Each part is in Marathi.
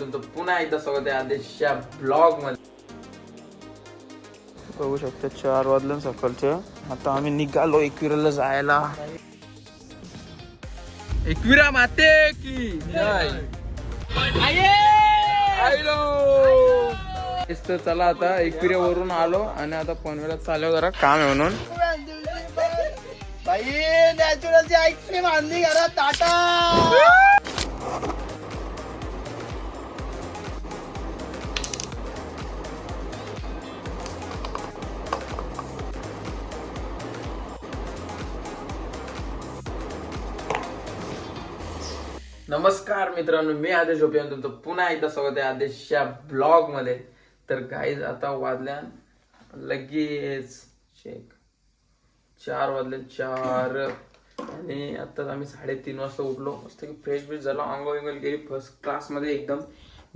तुमचं पुन्हा एकदा स्वागत आहे आदेशच्या ब्लॉगमध्ये बघू शकता चार वाजल्या सकाळचे. आता आम्ही निघालो एकविराला जायला. एकविरा माते की? जय आयलो. तेच तर चला आता एकविऱ्यावरून आलो आणि आता पनवेला चालू जरा काम आहे म्हणून. बाई नॅचरलची आईस्क्रीम आणली घरात टाटा! नमस्कार मित्रांनो मी आदेश झोपे आणि तुमचं पुन्हा एकदा स्वागत आहे आदेशच्या ब्लॉगमध्ये तर गाईज आता वाजल्या लगेच चेक चार वाजले चार. आणि आता आम्ही साडेतीन वाजता उठलो. मस्त की फ्रेश फ्रेश झालो. अंगो विंगल गेली फर्स्ट क्लासमध्ये एकदम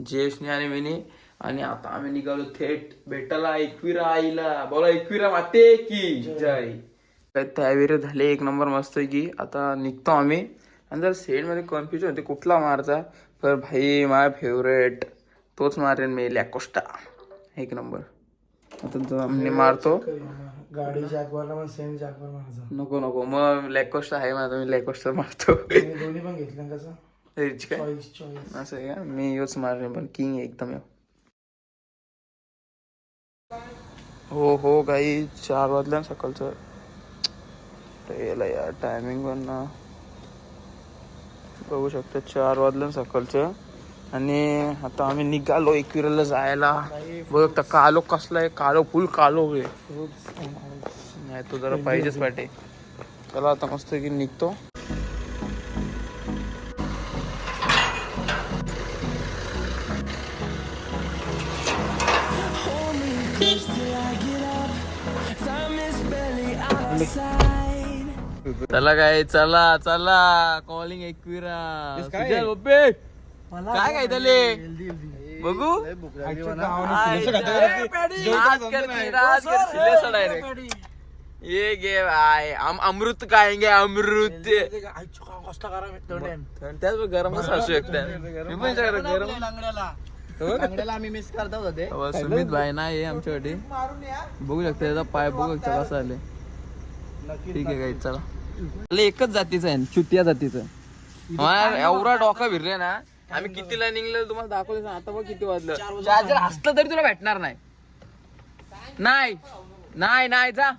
जेशने आणि मीने आणि आता आम्ही निघालो थेट भेटायला एकविरा आईला. बोला एकविरा माते की? जय. काय त्यावेळी झाले एक नंबर मस्त की. आता निघतो आम्ही. आणि जर सेटमध्ये कन्फ्युजन होते कुठला मारचा? तर भाई माय फेवरेट तोच मारेन मी लॅकोस्टा एक नंबर आता मी मारतो. गाडी जॅकवरला पण सेम जॅकवर नको नको. मग लॅकोस्टा आहे माझा मी लॅकोस्टा मारतो. दोन्ही पण घेतलं कसं? रिच काय? असं आहे का? मी योच मारेन पण किंग एकदम. हो हो काही चार वाजल्या सकाळचं. याला यार टायमिंग पण ना. बघू शकता चार वाजल्या ना सकाळचं. आणि आता आम्ही निघालो एकविराला जायला. बघ तर कालो कसला आहे कालो फुल कालो आहे. नाही तो जरा पाहिजेच पाटे चला आता मस्त की निघतो. चला काय चला चला. कॉलिंग एकविरा काय काय त्याले बघू. ये गे भाई हम अमृत खाएंगे अमृत. त्याच गरमच असू शकतात गरम अहो, सुमित भाई नाही आहे आमच्यासाठी. बघू शकता त्याचा पाय बघू शकता कसा आले ठीक आहे काही चला. आले एकच जातीचं आहे चुतिया जातीचं एवढा डोका भिरले ना आम्ही कितीला निघलो तुम्हाला दाखवलं आता बघ किती वाजलं. चार्जर हसलं तरी तुला भेटणार नाही. नाही नाही नाही जा.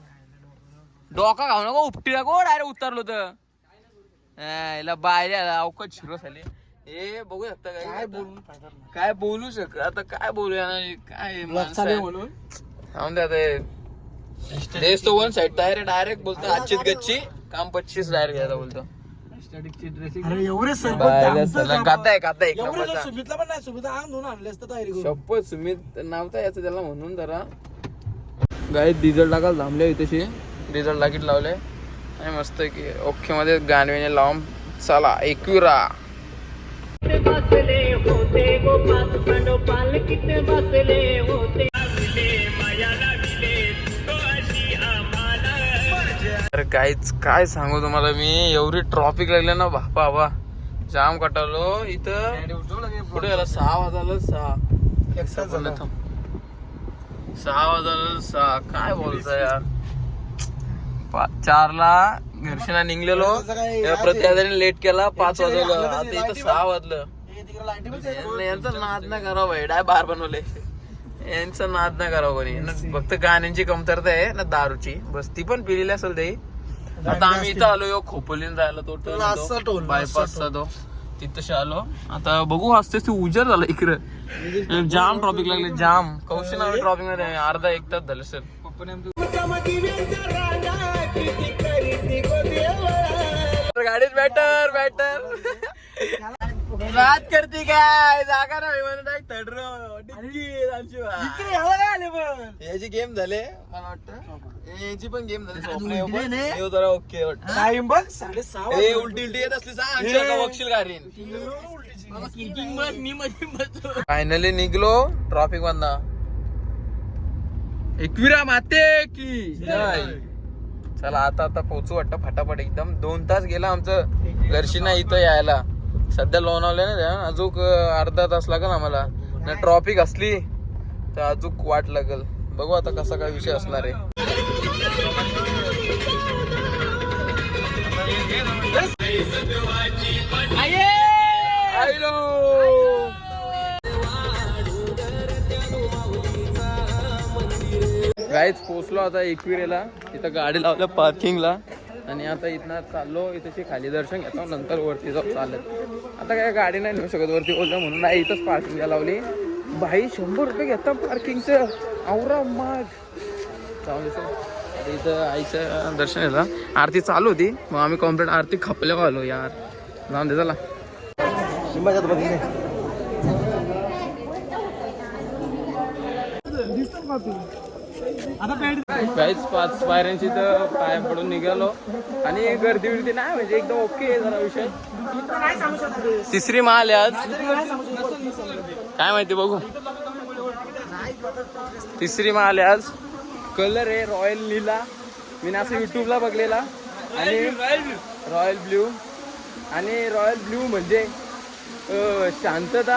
डोका घाऊ नको उपटी नको डायरेक्ट उतरलो तर. याला बाहेर आला अवकाश शिरो झाले. हे बघू शकता काय नाही. काय बोलू शक आता काय बोलूया काय म्हणून? सांगून द्या देश तो वन साइड डायरेक्ट डायरेक्ट बोलतो आजचीच गच्ची काम पच्चीस डायरेक्ट घ्यायला बोलतो. अरे एवढे सर बाहेर चला, गाताय गाताय एक एवढे नंबरचा. सुमितला पण नाही सुमित अंग धुवून आणले असतं तयारी करून. शपथ सुमित नावता याचं त्याला म्हणून जरा. गाय डिझेल टाकायला थांबले इथेशी. डिझेल टाकीत लावले. आणि मस्त की ओके मध्ये गाणवेने लावून चला एकविरा. बसले होते गोपाल पांडोपाल किती बसले होते तर काहीच काय सांगू तुम्हाला मी? एवढी ट्रॉफिक लागली ना बापा बा जाम कटालो इथं पुढे गेला सहा वाजायला सहा. सहा वाजायला सहा. काय बोलता यार? चारला घरशीना निघलेलो. प्रत्याने लेट केला पाच वाजवलं आता इथं सहा वाजलं. यांचा नाद नाही करावं भाई. डाय बार बनवले. यांचा नाद नाही करावं कोणी. ना फक्त गाण्यांची कमतरता आहे ना दारूची. बस ती पण पिलेली असेल ते. आता आम्ही इथं आलो यो खोपोलीन जायला तो बायपासचा तो तिथं आलो. आता बघू असते ते उजर झालं इकडं. जाम ट्रॉफिक लागले जाम. कौशन आम्ही ट्रॉफिकमध्ये अर्धा एक तास झालं सर गाडीत बॅटर बॅटर बात करते काय? जागा ना म्हणून डायरेक्ट थर्ड डिग्गी आमची वा. इकडे ह्याला काय आले पण. याची गेम झाले मला वाटतं याची पण गेम झाली स्वप्न येऊ उलटी पण. नाही. येऊ जरा ओके वाटतं. टाइम बघ साडेसहा ए उलटी उलटी येत असली सांग आमच्या का बघशील गाडीन उलटी फायनली निघलो ट्रॉफिक मधना. एकविरा माते की जय. चला आता आता पोहोचू वाटतं फटाफट एकदम दोन तास गेला आमचं. घरशी ना इथं यायला. सध्या लोणावल्याने ना अजून अर्धा तास लागेल आम्हाला. ना ट्रॉफिक असली तर अजून वाट लागेल. बघू आता कसा काय विषय असणार आहे. गाईच पोचलो आता एकविरेला. इथं गाडी लावल्या पार्किंगला आणि आता इथनं चाललो इथेची खाली दर्शन घेतो नंतर वरती जाऊ चालत. आता काय गाडी नाही नेऊ शकत वरती बोलतो म्हणून नाही इथंच पार्किंगला लावली. भाई शंभर रुपये घेता पार्किंगचं आवरा माग. आता इथं आईचं दर्शन घेतलं. आरती चालू होती मग आम्ही कॉम्प्लीट आरती खपल्या आलो यार. जाऊन दे चला. काहीच पाच पायऱ्यांची तर पाय पडून निघालो. आणि गर्दी बिर्दी नाही म्हणजे एकदम ओके आहे जरा विषय. तिसरी माल आहे आज. काय माहिती बघू. तिसरी माल आहे आज. कलर आहे रॉयल नीला मी असं युट्यूबला बघलेला. आणि रॉयल ब्ल्यू आणि रॉयल ब्ल्यू म्हणजे शांतता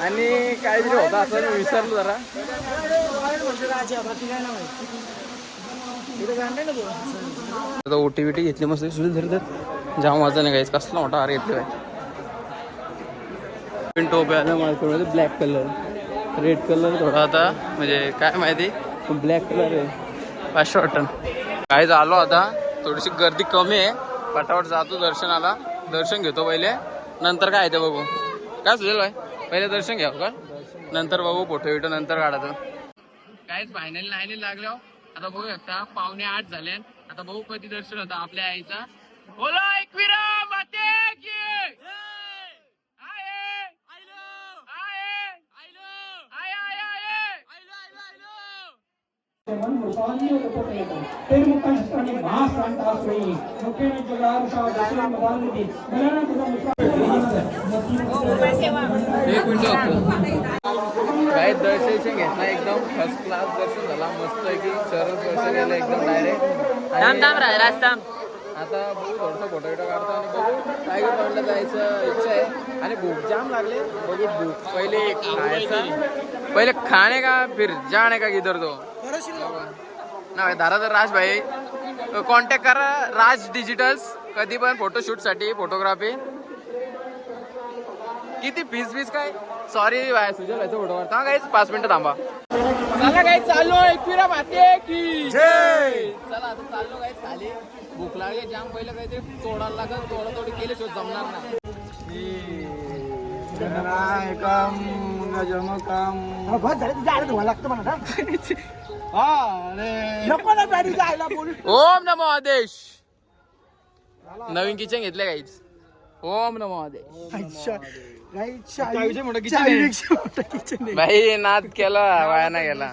आणि काय होता असं विसरलो जरा. आता ओटी बिटी घेतली मस्त सुरू धर धर जाम वाजा नाही गायच कसला मोठा हार घेतलोय. पण टोप मार्केटमध्ये ब्लॅक कलर रेड कलर थोडा आता म्हणजे काय माहिती? ब्लॅक कलर आहे. पाचशे वाटन काय झालो आता. थोडीशी गर्दी कमी आहे. पटापट जातो दर्शनाला. दर्शन घेतो पहिले. नंतर काय आहे ते बघू. काय सुचेल बाय पहिले दर्शन घ्यावं का? नंतर बघू फोटो बिटो नंतर काढायचं काहीच फायनल नाही लागलो. आता बघू शकता पावणे आठ झाले आता बघू कधी दर्शन होतं आपल्या आईचा. बोलो एकविरा माते. एक मिनिट. दर्शन घेतला एकदम फर्स्ट क्लास दर्शन झाला. मस्त आहे की चरण स्पर्श केलं एकदम डायरेक्ट आता बघू थोडसा फोटो बिटो काढतो आणि बघू. टायगर पॉईंटला जायचं इच्छा आहे. आणि भूक जाम लागले. बघू भूक. पहिले खायचा. पहिले खाणे का फिर जाणे का किधर तो? नाही दादा तर राज भाई. कॉन्टॅक्ट करा राज डिजिटल्स कधी पण फोटोशूटसाठी फोटोग्राफी किती? फीस फीस काय? सॉरी बाय सुजल व्हायचं फोटो काढता काहीच पाच मिनिटं थांबा. चला काय चाललो एकविरा माते की जय! चला आता चाललो काय खाली. भूक लागली जाम पहिलं काहीतरी तोडायला लागल. तोडा तोडी केले शोध जमणार नाही. ओम नमो आदेश. नवीन किचन घेतले काहीच ओम नमो आदेश भाई नाद केला वाया नाही गेला.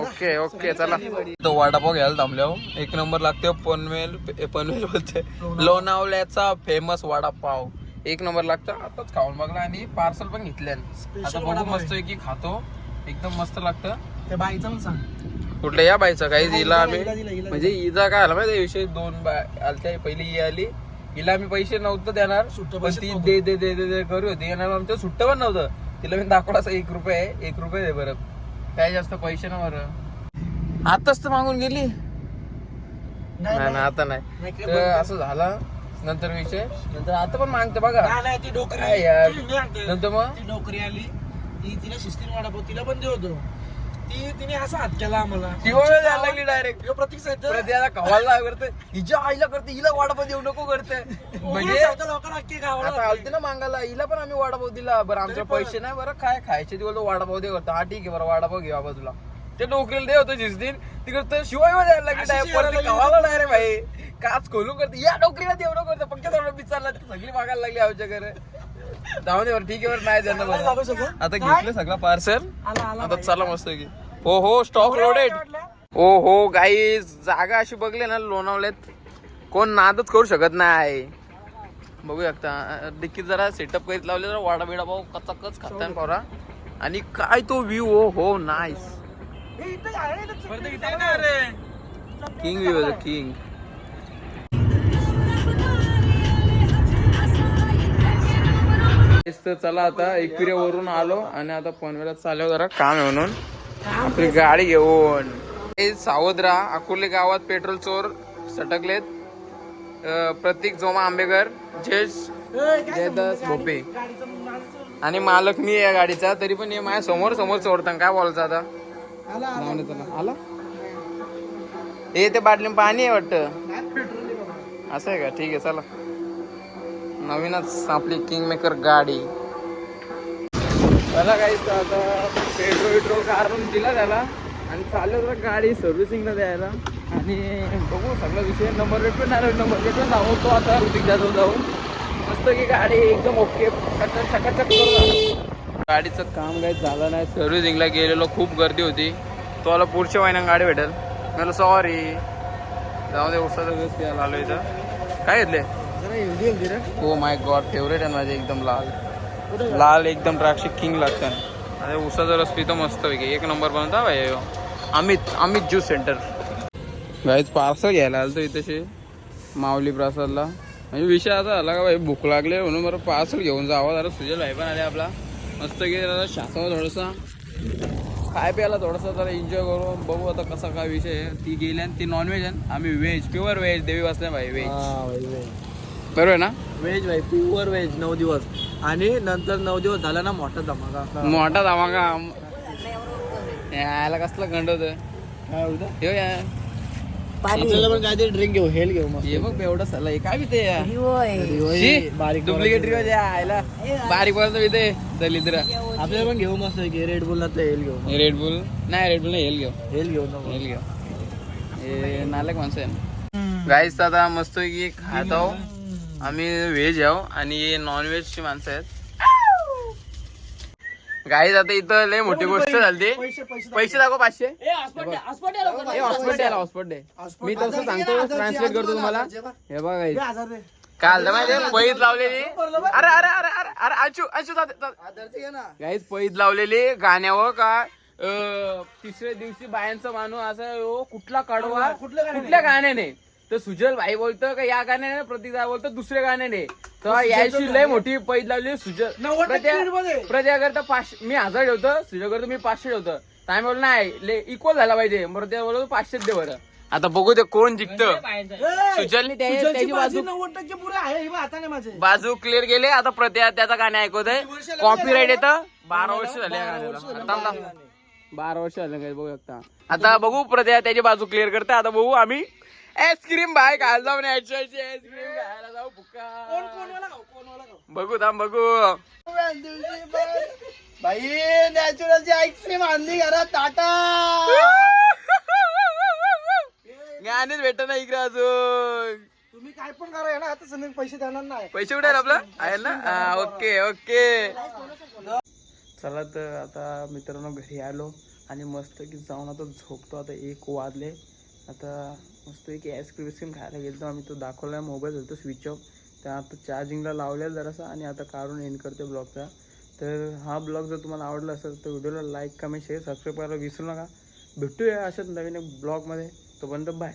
ओके ओके चला. तो वडापाव घ्यायला थांबलो. एक नंबर लागते पनवेल पनवेल बोलते लोणावल्याचा फेमस वडापाव. एक नंबर लागतं. आताच खाऊन बघला आणि पार्सल पण घेतले आता बघू मस्त आहे. की खातो. एकदम मस्त लागतं. त्या बाईचा पण सांग. कुठल्या या बाईचा? काही हिला आम्ही. हिला दिला, हिला म्हणजे हिचा काय आला माहिती विषय दोन बाय आलत्या पहिली ही आली. हिला आम्ही पैसे नव्हतं देणार सुट्टं पण पैसे ती नव्हतं. दे दे दे दे दे करू होती. आमचं सुट्ट पण नव्हतं. तिला मी दाखवला असं एक रुपये आहे एक रुपये दे बरं. काय जास्त पैसे ना बरं. आताच तर मागून गेली. नाही आता नाही, नाही काय तर असं झाला. नंतर विषय. नंतर आता पण मागते बघा. नाही, नाही, ती डोकरी काय यार? ती मी आणते. नंतर मग? ती डोकरी आली. ती तिला शिस्तीने वाढा तिला पण दे होतो ती तिने असा हात केला आम्हाला. ओळख द्यायला लागली डायरेक्ट प्रतीक प्रत्येकाला कवायला करते हिच्या आईला करते हिला वाडापाव देऊ नको करते. म्हणजे लोकांना अख्खी गावाला आता आलते ना मागायला हिला पण आम्ही वडापाव दिला. बरं आमचे पैसे नाही बरं काय खायचे दिवस वडापाव दे करतो. हा ठीक आहे बरं वडापाव घे बाबा तुला. ते डोकरीला दे होतं जिस दिन. तिकडे शिवाय द्यायला लागली डायरेक्ट परत. कवाला डायरेक्ट भाई काच खोलून करते. या डोकरीला देऊ नको करते. पंकज बिचारला ती सगळी मागायला लागली आमच्या घरी. जाऊ दे बरं ठीक आहे बरं नाही शकत? आता घेतलं सगळं पार्सल आला आला आता चला मस्त की. हो हो स्टॉक लोडेड हो हो गाई जागा अशी बघली ना लोणावल्यात कोण नादच करू शकत नाही. बघू शकता डिक्कीत जरा सेटअप करीत लावले जरा वाडा बिडा भाऊ कच्चा कच खाताना पोरा आणि काय तो व्ह्यू हो हो नाईस किंग व्ह्यू किंग तेच तर चला आता एकविरेवरून आलो आणि आता पनवेलात चाललो जरा काम आहे म्हणून. आपली गाडी घेऊन. हे सावध राहा अकोले गावात पेट्रोल चोर सटकलेत. प्रतीक जोमा आंबेकर जयेश जयदास भोपे. आणि मालक मी या गाडीचा तरी पण हे माझ्यासमोर समोर चोरता. काय बोलायचं आता? आला? हे ते बाटली पाणी आहे वाटतं. असं आहे का? ठीक आहे चला. नवीनच आपली किंग मेकर गाडी त्याला काहीच आता पेट्रोल पेट्रोल काढून दिला त्याला आणि चाललं तर गाडी सर्व्हिसिंगला द्यायला. आणि बघू सगळा विषय नंबर प्लेट पण नाही नंबर प्लेट पण सांगतो आता ऋतिक जाधव जाऊन. मस्त की गाडी एकदम ओके चकाचक करून गाडीचं काम काही झालं नाही. सर्व्हिसिंगला गेलेलो खूप गर्दी होती. तो आला पुढच्या महिन्यात गाडी भेटेल. मला सॉरी जाऊ दे उत्साह आलो इथं. काय घेतले हो माय गॉड फेवरेट आहे माझे एकदम लाल. लाल एकदम द्राक्षी किंग लागतं अरे उसाचा रस पितो मस्त पैकी. एक नंबर बनवता भाई. अमित अमित ज्यूस सेंटर गाईच पार्सल घ्यायला आलो इथे माऊली प्रसादला. म्हणजे विषय असा झाला का भाई भूक लागले म्हणून बरं पार्सल घेऊन जावं जरा सुजल भाई पण आले आपला. मस्त की जरा शासावं थोडंसा खाय प्यायला थोडंसं जरा एन्जॉय करू. बघू आता कसा काय विषय आहे. ती गेली आणि ती नॉनव्हेज आहे. आम्ही व्हेज प्युअर व्हेज देवी वाचल्या भाई व्हेज बरोबर आहे ना? व्हेज भाई प्युअर व्हेज नऊ दिवस. आणि नंतर नऊ दिवस झाला ना मोठा धमाका असला. मोठा धमाका. यायला कसला गंड होत? काय? हे या. आपल्याला पण काहीतरी ड्रिंक घेऊ हेल घेऊ मग हे बघ एवढं सल्ला हे काय पिते बारीक बारीक डुप्लिकेट रिवाज यायला. बारीक पर्यंत दलिद्र. आपल्याला पण घेऊ मस्त की रेड बुल तर हेल घेऊ रेड बुल नाही रेड बुल नाही हेल घेऊ. हेल घेऊ नको. हेल घेऊ. हे नालक माणसं आहे गाईस आता मस्त की खात. आहो आम्ही व्हेज आहो आणि हे नॉन व्हेजची माणसं आहेत. गाईज आता इथं लय मोठी गोष्ट झाली पैसे पैसे पैसे दाखव पाचशे. ए हॉस्पिटल हॉस्पिटल हे हॉस्पिटल आहे हॉस्पिटल आहे. मी तसं सांगतो ट्रान्सलेट करतो तुम्हाला. हे बघा काल माहिती पैज लावलेली. अरे अरे अरे अरे अरे घे ना. गाईज पैज लावलेली गाण्यावर का तिसऱ्या दिवशी बायांचा माणूस असा "ओ, कुठला कडवा कुठल्या गाण्याने?" तर सुजल भाई बोलतो का या गाण्याने प्रतीक भाई बोलतो दुसऱ्या गाण्याने. तर याची लय मोठी पैज लावली सुजल. प्रत्या- करता पाचशे मी हजार ठेवतो सुजल करतो मी पाचशे ठेवतो. तर आम्ही बोललो नाही इक्वल झाला पाहिजे. त्या बोलतो पाचशे दे बरं. आता बघू ते कोण जिंकतं. ए, सुजलनी त्याची बाजू बाजू नव्वद टक्के पुरे आहे हे बघ हाताने माझे. बाजू क्लिअर गेले आता प्रत्या त्याचा गाणे ऐकवत आहे. कॉपीराईट? येतं. बारा वर्ष झाले बारा. वर्ष झाली. बघू शकता. आता बघू प्रत्या त्याची बाजू क्लिअर करते. आता बघू आम्ही. आईस्क्रीम बाय खायला जाऊन आईस्क्रीम खायला जाऊ कोण कोण वाला खाऊ कोण वाला खाऊ? बघू थांब बघू. भाई नॅचरलची आईस्क्रीम आणली घरात टाटा. गाणेच भेट ना इकडे अजून. तुम्ही काय पण करा या ना? आता संध्याकाळी पैसे देणार नाही. पैसे कुठे आहेत आपलं? आहे ना? हा, ओके ओके. चला तर आता मित्रांनो घरी आलो आणि मस्त की जाऊन आता झोपतो. आता एक वाजले. आता मस्त एक आईस्क्रीम बिस्क्रीम खायला गेलो आम्ही तो दाखवला मोबाईल होतो स्विच ऑफ तर आता चार्जिंगला लावलेला जरासा आणि आता काढून एंड करतो ब्लॉगचा तर हा ब्लॉग जर तुम्हाला आवडला असेल तर व्हिडिओला लाईक कमेंट शेअर सबस्क्राईब करायला विसरू नका. भेटूया अशाच नवीन एक ब्लॉगमध्ये तोपर्यंत बाय